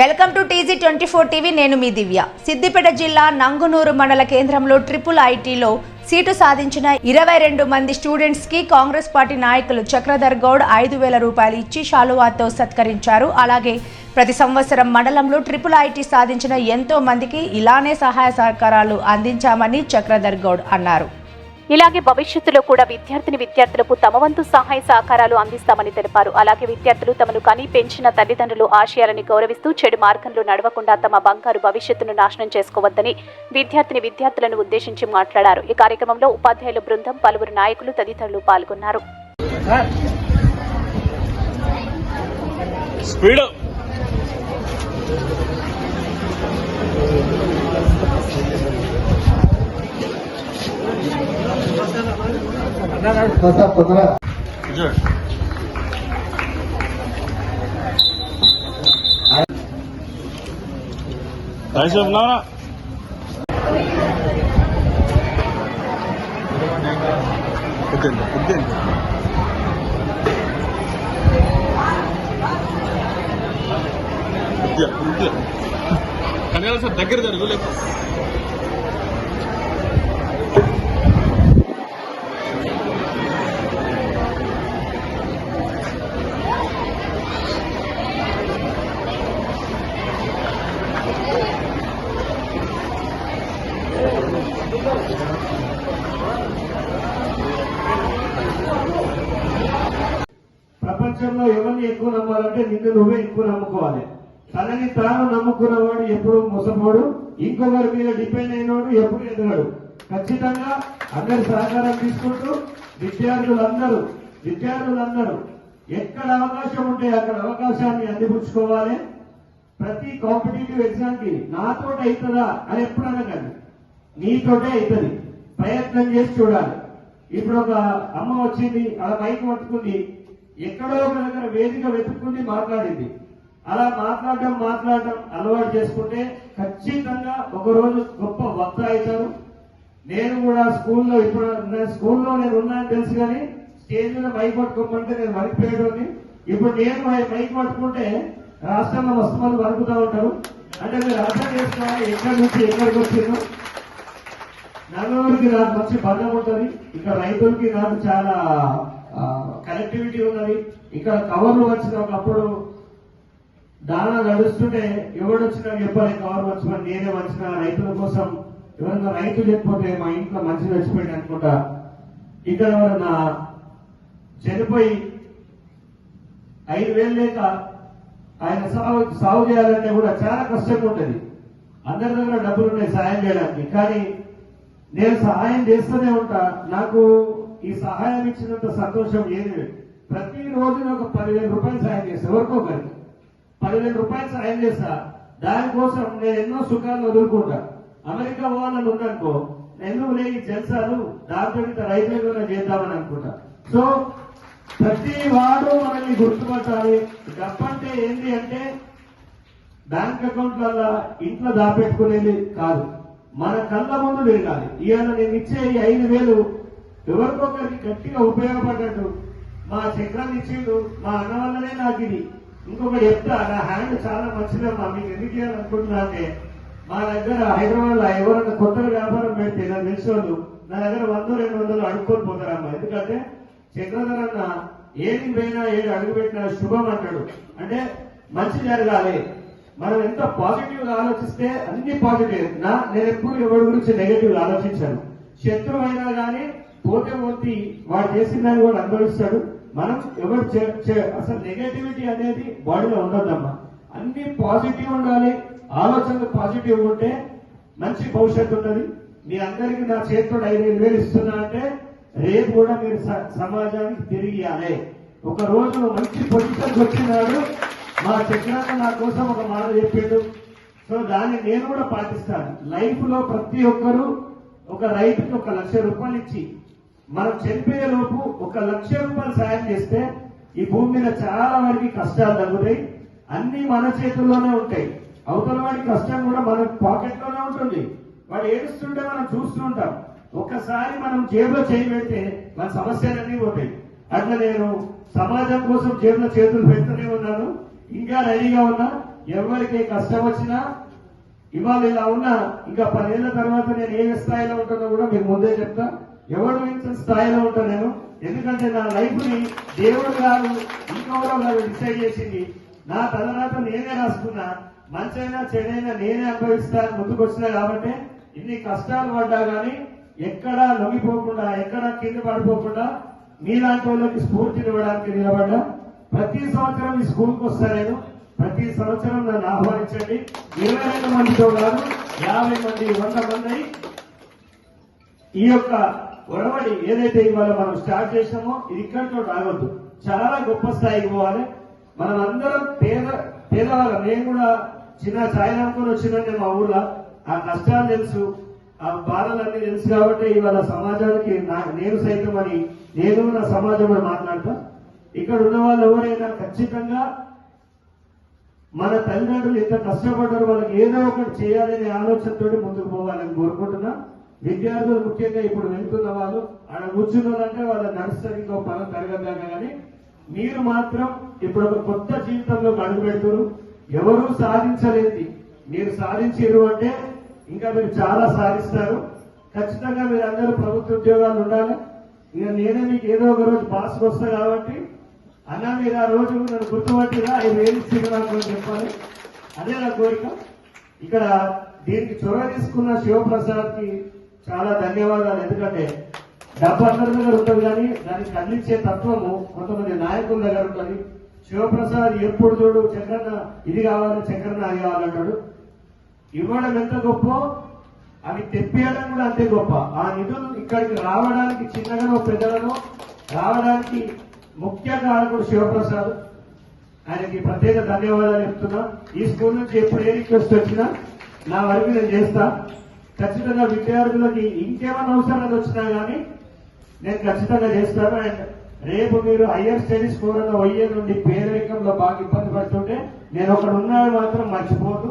Welcome to TG twenty four TV నేను మీ దివ్య. సిద్దిపేట జిల్లా నంగునూరు మండల కేంద్రంలో ట్రిపుల్ ఐటీలో సీటు సాధించిన ఇరవై రెండు మంది స్టూడెంట్స్కి కాంగ్రెస్ పార్టీ నాయకులు చక్రధర్ గౌడ్ ఐదు వేల రూపాయలు ఇచ్చి శాలువాతో సత్కరించారు. అలాగే ప్రతి సంవత్సరం మండలంలో ట్రిపుల్ ఐటీ సాధించిన ఎంతో మందికి ఇలానే సహాయ సహకారాలు అందించామని చక్రధర్ గౌడ్ అన్నారు. ఇలాగే భవిష్యత్తులో కూడా విద్యార్థిని విద్యార్థులకు తమ వంతు సహాయ సహకారాలు అందిస్తామని తెలిపారు. అలాగే విద్యార్థులు తమను కని పెంచిన తల్లిదండ్రులు ఆశయాలని గౌరవిస్తూ చెడు మార్గంలో నడవకుండా తమ బంగారు భవిష్యత్తును నాశనం చేసుకోవద్దని విద్యార్థిని విద్యార్థులను ఉద్దేశించి మాట్లాడారు. ఈ కార్యక్రమంలో ఉపాధ్యాయుల బృందం పలువురు నాయకులు తదితరులు పాల్గొన్నారు. స్పీడ్ తొందర తొందర చూడు రైస్ ఉన్నారా కుద్దింది కుద్దింది కుద్దియా కుద్దియా కనీసం సార్ దగ్గర జరుగు లేక ప్రపంచంలో ఎవరిని ఎక్కువ నమ్మాలంటే నిన్ను నువ్వే ఎక్కువ నమ్ముకోవాలి. తనని తాను నమ్ముకున్నవాడు ఎప్పుడు మోసపోడు. ఇంకొకరి మీద డిపెండ్ అయినవాడు ఎప్పుడు ఎదగడు. ఖచ్చితంగా అందరి సహకారం తీసుకుంటూ విద్యార్థులందరూ విద్యార్థులందరూ ఎక్కడ అవకాశం ఉంటే అక్కడ అవకాశాన్ని అందిపుచ్చుకోవాలి. ప్రతి కాంపిటేటివ్ ఎగ్జామ్కి నాతోట అవుతుందా అని ఎప్పుడు అనకండి నీతోటే అవుతుంది. ప్రయత్నం చేసి చూడాలి. ఇప్పుడు ఒక అమ్మ వచ్చింది అలా పైకి పట్టుకుంది. ఎక్కడో ఒక దగ్గర వేదిక వెతుక్కుంది మాట్లాడింది. అలా మాట్లాడడం మాట్లాడడం అలవాటు చేసుకుంటే ఖచ్చితంగా ఒక రోజు గొప్ప వక్త అవుతారు. నేను కూడా స్కూల్లో ఇప్పుడు స్కూల్లో నేను ఉన్నాను తెలుసు కానీ స్టేజ్ మీద మైక్ పట్టుకోమంటే నేను వణికిపోయేటోని ఇప్పుడు నేను మైక్ పట్టుకుంటే రాష్ట్రంలో మస్తు మంది వణుకుతూ ఉంటారు. అంటే మీరు అర్థం చేసుకోవాలి ఎక్కడి నుంచి ఎక్కడికి వచ్చిందో. నలుగురికి నాకు మంచి బంధం ఉంటుంది. ఇక్కడ రైతులకి నాకు చాలా కనెక్టివిటీ ఉన్నది. ఇక్కడ కవర్లు వచ్చిన ఒకప్పుడు దానా నడుస్తుంటే ఎవడు వచ్చినా చెప్పాలి కవర్ వచ్చమని నేనే వచ్చిన రైతుల కోసం ఎవరైనా రైతు లేకపోతే మా ఇంట్లో మంచి చచ్చిపోయింది అనుకుంటా ఇక్కడ ఎవరన్నా చనిపోయి ఐదు వేలు లేక ఆయన సాగు సాగు చేయాలంటే కూడా చాలా కష్టంగా ఉంటుంది. అందరి దగ్గర డబ్బులు ఉన్నాయి సాయం చేయడానికి. కానీ నేను సహాయం చేస్తూనే ఉంటా. నాకు ఈ సహాయం ఇచ్చినంత సంతోషం ఏది ప్రతి రోజు నాకు పదివేల రూపాయలు సహాయం చేస్తా. ఎవరికో ఒకరికి. పదివేల రూపాయలు సహాయం చేస్తా. దానికోసం నేను ఎన్నో సుఖాలు వదులుకుంటా. అమెరికా పోవాలని ఉన్నానుకో ఎందుకు లేని జల్సాలు దాంతో ఇంత రైతులు చేద్దామని అనుకుంటా. సో ప్రతి వాడు మనల్ని గుర్తుపట్టాలి. డబ్బంటే ఏంటి అంటే బ్యాంక్ అకౌంట్లలో ఇంట్లో దాపెట్టుకునేది కాదు. మన కళ్ళ ముందు తిరగాలి. ఇవాళ నేను ఇచ్చే ఈ ఐదు వేలు ఎవరికొకరికి గట్టిగా ఉపయోగపడ్డాడు మా చక్రాన్ని ఇచ్చిండు మా అన్న వల్లనే నాకు ఇది. ఇంకొకటి చెప్తా నా హ్యాండ్ చాలా మంచిదమ్మా మీకు ఎందుకు చేయాలనుకుంటున్నా అంటే మా దగ్గర హైదరాబాద్లో ఎవరైనా కొత్తగా వ్యాపారం పెడితే నాకు తెలిసిన వాళ్ళు నా దగ్గర వంద రెండు వందలు అడుక్కొని పోతారమ్మా. ఎందుకంటే చక్రధర్ అన్న ఏది పోయినా ఏది అడుగు పెట్టినా శుభం అంటాడు. అంటే మంచి జరగాలి. మనం ఎంత పాజిటివ్గా ఆలోచిస్తే అన్ని పాజిటివ్ నా నేను ఎప్పుడు ఎవరి గురించి నెగటివ్ ఆలోచించాను. శత్రువు అయినా కానీ పోతే వాడు చేసిన దాన్ని కూడా అనుభవిస్తాడు. మనం ఎవరు చే- అసలు నెగటివిటీ అనేది బాడీలో ఉండదమ్మా అన్ని పాజిటివ్ ఉండాలి ఆలోచనలు పాజిటివ్ ఉంటే మంచి భవిష్యత్తు ఉన్నది. మీ అందరికీ నా చేతితో ఐదు ఐదు వేలు ఇస్తున్నా అంటే రేపు కూడా మీరు స- సమాజానికి తిరిగి ఇవ్వాలి. ఒక రోజు మంచి పొజిషన్కి వచ్చినాడు. మా చక్రాన్న నా కోసం ఒక మాట చెప్పాడు. సో దాన్ని నేను కూడా పాటిస్తాను. లైఫ్లో ప్రతి ఒక్కరూ ఒక రైతుకి ఒక లక్ష రూపాయలు ఇచ్చి మనం చనిపోయే లోపు ఒక లక్ష రూపాయలు సాయం చేస్తే ఈ భూమి మీద చాలా వరకు కష్టాలు తగ్గుతాయి. అన్ని మన చేతుల్లోనే ఉంటాయి. అవతల వాడి కష్టం కూడా మన పాకెట్లోనే ఉంటుంది. వాడు ఏడుస్తుంటే మనం చూస్తుంటాం ఒక్కసారి మనం జేబులో చేయి పెడితే మన సమస్యలన్నీ పోతాయి. అట్లా నేను సమాజం కోసం జేబులో చేతులు పెడుతూనే ఉన్నాను. ఇంకా రెడీగా ఉన్నా. ఎవరికి కష్టం వచ్చినా ఇవాళ ఇలా ఉన్నా ఇంకా పదేళ్ళ తర్వాత నేను ఏ స్థాయిలో ఉంటానో కూడా మీకు ముందే చెప్తా. ఎవడు స్థాయిలో ఉంటా నేను? ఎందుకంటే నా లైఫ్ని దేవుడు గారు ఇంకెవరో గారు డిసైడ్ చేసింది. నా తలరాత నేనే రాసుకున్నా. మంచైనా చెడైనా నేనే అనుభవిస్తాను ముందుకు వచ్చినా కాబట్టి ఇన్ని కష్టాలు పడ్డా గానీ ఎక్కడా లొంగిపోకుండా ఎక్కడా కింద పడిపోకుండా మీలాంటి వాళ్ళకి స్ఫూర్తినివ్వడానికి నిలబడ్డా. ప్రతి సంవత్సరం ఈ స్కూల్కి వస్తా నేను. ప్రతి సంవత్సరం నన్ను ఆహ్వానించండి. ఇరవై రెండు మందితో కాదు యాభై మంది వంద మంది ఈ యొక్క గొడవడి ఏదైతే ఇవాళ మనం స్టార్ట్ చేసినామో ఇది ఇక్కడితో రావద్దు. చాలా గొప్ప స్థాయికి పోవాలి. మనం అందరం పేద పేదవాళ్ళం. నేను కూడా చిన్న ఛాయ్ అనుకుని వచ్చిందంటే మా ఊర్లో ఆ కష్టాలు తెలుసు ఆ బాధలన్నీ తెలుసు కాబట్టి ఇవాళ సమాజానికి నేను సైతం అని నేను నా సమాజంలో మాట్లాడతా. ఇక్కడ ఉన్న వాళ్ళు ఎవరైనా ఖచ్చితంగా మన తల్లిదండ్రులు ఎంత కష్టపడ్డారు వాళ్ళకి ఏదో ఒకటి చేయాలనే ఆలోచనతో ముందుకు పోవాలని కోరుకుంటున్నా. విద్యార్థులు ముఖ్యంగా ఇప్పుడు వెళ్తున్న వాళ్ళు ఆడ కూర్చున్నారంటే వాళ్ళ నడుస్తారు ఇంకో పదం కానీ మీరు మాత్రం ఇప్పుడు ఒక కొత్త జీవితంలో అడుగు పెడుతున్నారు ఎవరు సాధించలేంది మీరు సాధించారు అంటే ఇంకా మీరు చాలా సాధిస్తారు. ఖచ్చితంగా మీరు అందరూ ప్రభుత్వ ఉద్యోగాలు ఉండాలి. ఇక నేనే మీకు ఏదో ఒక రోజు పాస్ వస్తా కాబట్టి. అన్న మీరు ఆ రోజు నన్ను గుర్తుపట్టిరా? ఐదు వేలు ఇచ్చింది నాకు చెప్పాలి. అదే నా కోరిక. ఇక్కడ దీనికి చొరవ తీసుకున్న శివప్రసాద్కి చాలా ధన్యవాదాలు. ఎందుకంటే డబ్బు అందరి దగ్గర ఉంటుంది కానీ దాన్ని కదిలించే తత్వము కొంతమంది నాయకుల దగ్గర ఉంటుంది. శివప్రసాద్ ఎప్పుడు చూడు చక్రన్న ఇది కావాలి చక్రన్న అది కావాలంటాడు ఇవ్వడం ఎంత గొప్ప? అవి తెప్పియడం కూడా అంతే గొప్ప. ఆ నిధులు ఇక్కడికి రావడానికి చిన్నగానో పెద్దగానో రావడానికి ముఖ్య కారకుడు శివప్రసాద్. ఆయనకి ప్రత్యేక ధన్యవాదాలు చెప్తున్నా. ఈ స్కూల్ నుంచి ఎప్పుడు ఏ రిక్వెస్ట్ వచ్చినా నా వరకు నేను చేస్తా. ఖచ్చితంగా విద్యార్థులకి ఇంకేమైనా అవసరాలు వచ్చినా కానీ నేను ఖచ్చితంగా చేస్తాను. అండ్ రేపు మీరు హయ్యర్ స్టడీస్ కోరన్న వయ్యే నుండి పేదరికంలో బాగా ఇబ్బంది పడుతుంటే నేను ఒకడు ఉన్నాడు మాత్రం మర్చిపోదు.